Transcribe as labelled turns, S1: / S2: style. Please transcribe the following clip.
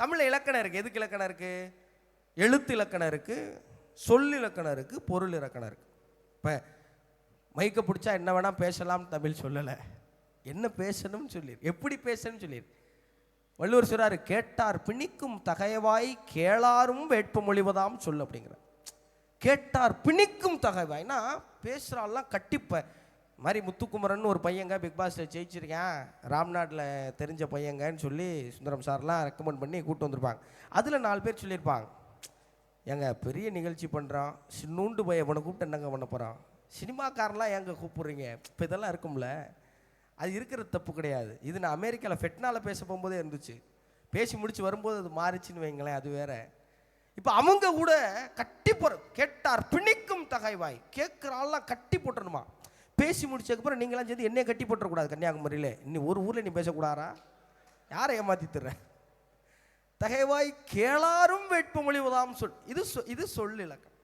S1: தமிழில் இலக்கணம் இருக்குது எதுக்கு இலக்கணம் இருக்குது எழுத்து இலக்கணம் இருக்குது சொல் இலக்கணம் இருக்குது பொருள் இலக்கணம் இருக்குது இப்போ மைக்கை பிடிச்சா என்ன வேணால் பேசலாம்னு தமிழ் சொல்லலை. என்ன பேசணும்னு சொல்லிடு எப்படி பேசணும்னு சொல்லிடு வள்ளுவர் சொல்கிறாரு கேட்டார் பிணிக்கும் தகைவாய் கேளாரும் வேட்பமொழிவதாம் சொல் அப்படிங்கிற கேட்டார் பிணிக்கும் தகைவாய்னா பேசுகிறாள்லாம் கட்டிப்ப. மாதிரி முத்துக்குமரன் ஒரு பையங்க பிக் பாஸில் ஜெயிச்சிருக்கேன். ராம்நாட்டில் தெரிஞ்ச பையங்கன்னு சொல்லி சுந்தரம் சார்லாம் ரெக்கமெண்ட் பண்ணி கூப்பிட்டு வந்திருப்பாங்க. அதில் நாலு பேர் சொல்லியிருப்பாங்க. ஏங்க பெரிய நிகழ்ச்சி பண்ணுறான் சின்னூண்டு பையன் இவனை கூப்பிட்டு என்னங்க பண்ண போகிறான் சினிமாக்காரன்லாம் ஏங்க கூப்பிட்றீங்க? இப்போ இதெல்லாம் இருக்கும்ல. அது இருக்கிற தப்பு கிடையாது. இது நான் அமெரிக்காவில் ஃபெட்னால பேச போகும்போதே இருந்துச்சு. பேசி முடிச்சு வரும்போது அது மாறிச்சுன்னு வைங்களேன் அது வேற. இப்போ அவங்க கூட கட்டி போற கேட்டார் பிணிக்கும் தகைவாய். கேட்குறாள்லாம் கட்டி போட்டுருணுமா பேசி முடிச்சதுக்கப்புறம் நீங்களாம் சேர்ந்து என்னையே கட்டி போட்டுறக்கூடாது கன்னியாகுமரியில். இன்னி ஒரு ஊரில் நீ பேசக்கூடாரா யாரை ஏமாற்றி தர்ற தகைவாய் கேளாரும் வேட்பு மொழிவதாம் சொல். இது சொ- இது சொல் இலக்கம்